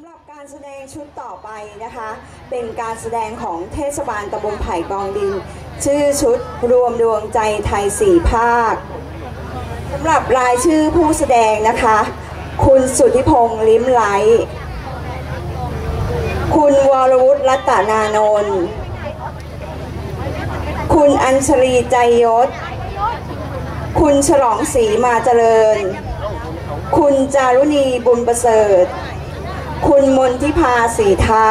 ำหรับการแสดงชุดต่อไปนะคะ เป็นการแสดงของเทศบาลตำบลไผ่กองดิน ชื่อชุดรวมดวงใจไทยสี่ภาคสำหรับรายชื่อผู้แสดงนะคะ คุณสุทธิพงษ์ลิ้มไหลคุณวรวุฒิรัตนานนท์คุณอัญชลีใจยศ คุณฉลองศรีมาเจริญ คุณจารุณีบุญประเสริฐ คุณมนทิพาสีเท้า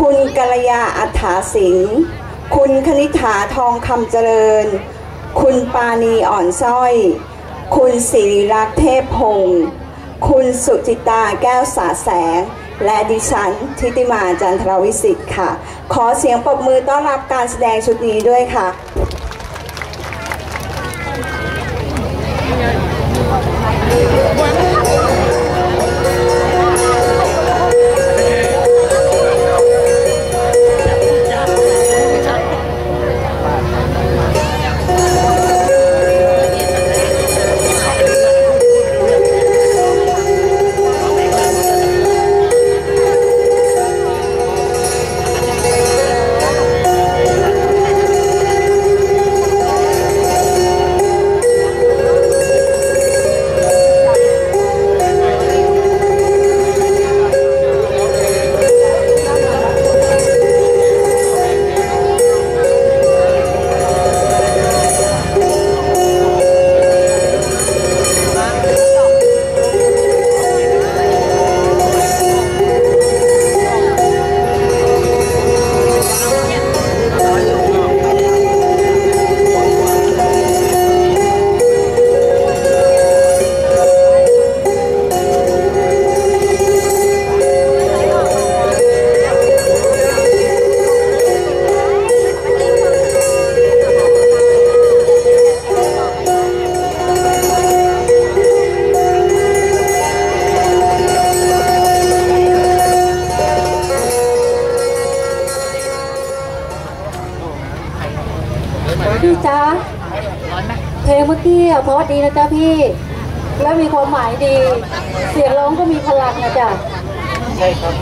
คุณกัลยาอัฏฐาสิงห์คุณคณิษฐาทองคำเจริญ คุณปานีอ่อนสร้อย คุณสิริรักษ์เทพพงศ์คุณสุจิตาแก้วสาแสง และดิฉันทิติมาจันทรวิสิทธิ์ค่ะ ขอเสียงปรบมือต้อนรับการแสดงชุดนี้ด้วยค่ะ จ๊ะเพลงเมื่อกี้อะเพราะดีนะจ๊ะพี่ แล้วมีความหมายดี เสียงร้องก็มีพลังนะจ๊ะใช่ครับ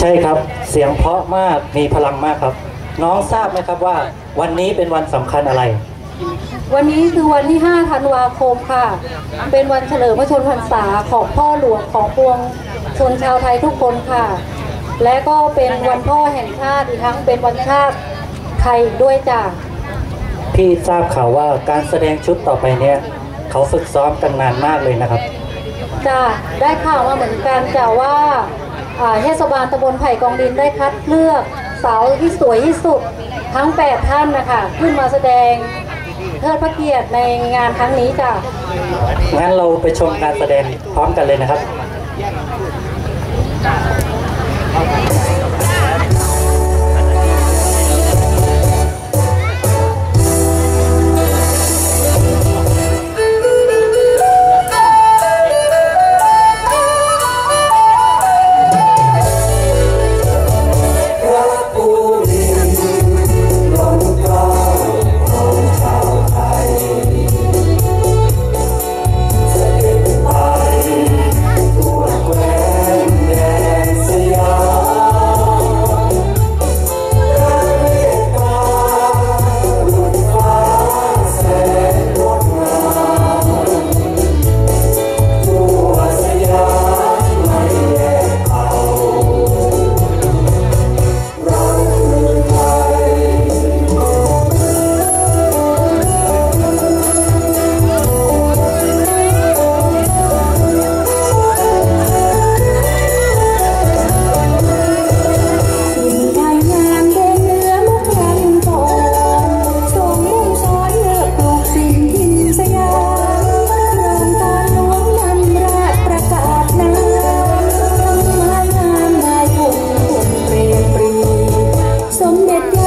ใช่ครับเสียงเพราะมากมีพลังมากครับ น้องทราบไหมครับว่า วันนี้เป็นวันสำคัญอะไร วันนี้คือวันที่ 5 ธันวาคมค่ะ เป็นวันเฉลิมพระชนมพรรษาของพ่อหลวงของปวงชนชาวไทยทุกคนค่ะ และก็เป็นวันพ่อแห่งชาติอีกทั้งเป็นวันชาติไทยอีกด้วยจ้ะ พี่ทราบข่าวว่าการแสดงชุดต่อไปเนี่ย เขาฝึกซ้อมกันนานมากเลยนะครับ จ้ะได้ข่าวมาเหมือนกันจ้ะว่าอ่าเทศบาลตำบลไผ่กองดินได้คัดเลือกสาวที่สวยที่สุดทั้ง 8 ท่านนะคะขึ้นมาแสดงเทิดพระเกียรติในงานครั้งนี้จ้ะงั้นเราไปชมการแสดงพร้อมกันเลยนะครับ sống đẹp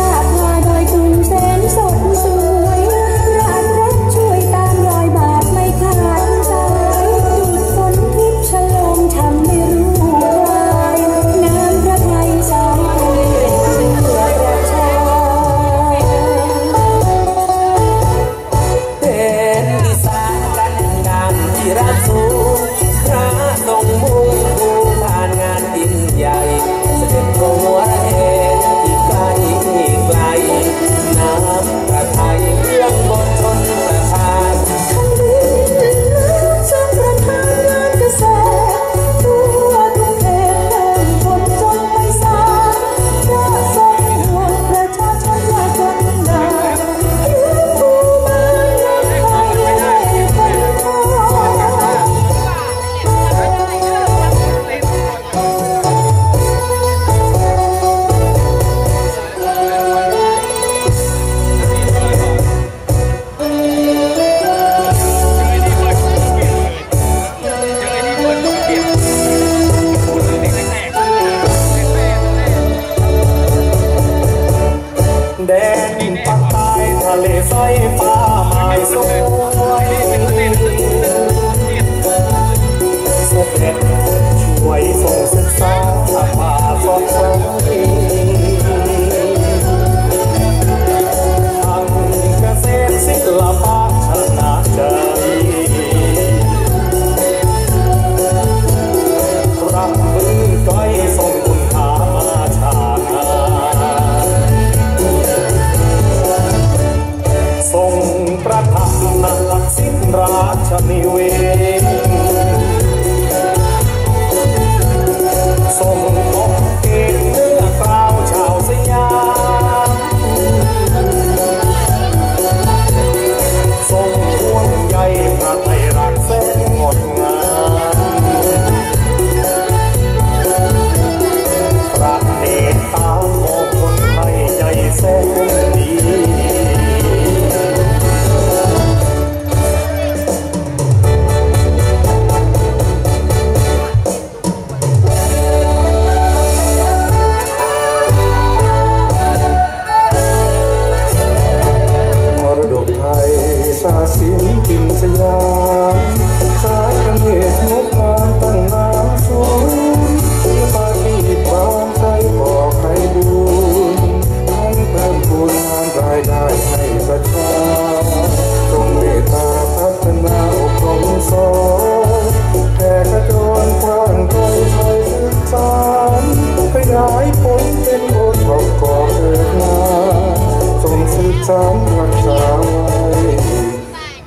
สามรักษาไว้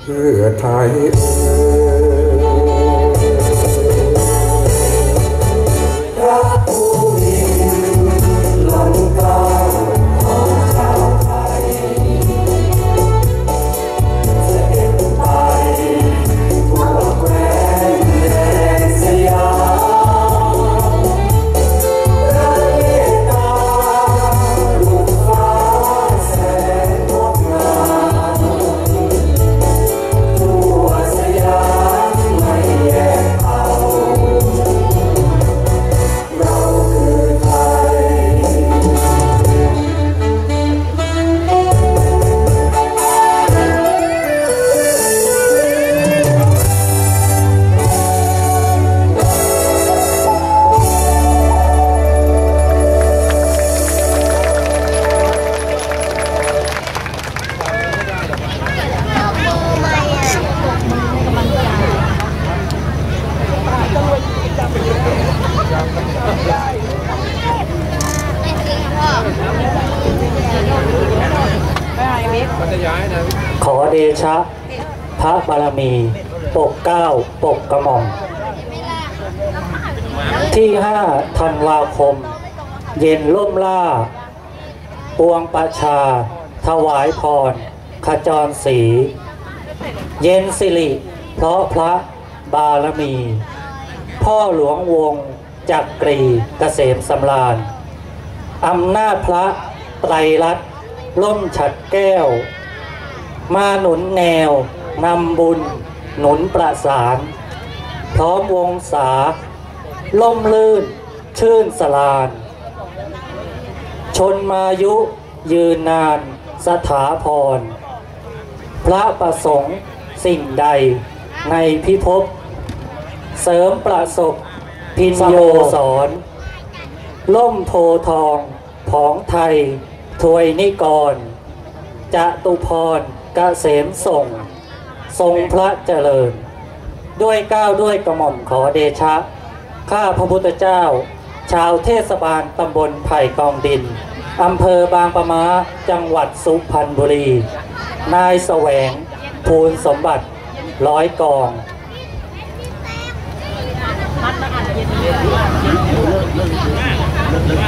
เพื่อไทยเอ่ย บารมี ปกเก้าปกกระหม่อม ที่ห้าธันวาคม เย็นล่มล่า ปวงประชา ถวายพร ขจรสี เย็นสิริ เพราะพระบารมี พ่อหลวงวงจักกรีเกษมสำราญอำนาจพระไตรรัตน์ล่มฉัดแก้ว มาหนุนแนว นำบุญหนุนประสาน พร้อมวงศาล่มลื่น ชื่นสลาน ชนมายุยืนนานสถาพร พระประสงค์สิ่งใดในพิภพ เสริมประสบพินโยสอนล่มโพทองของไทย ถวยนิกรจะตุพรกเกษมส่ง ทรงพระเจริญ ด้วยก้าวด้วยกระหม่อมขอเดชะ ข้าพระพุทธเจ้า ชาวเทศบาลตำบลไผ่กองดินอำเภอบางปะมาจังหวัดสุพรรณบุรี นายแสวงภูลสมบัติร้อยกองสบาย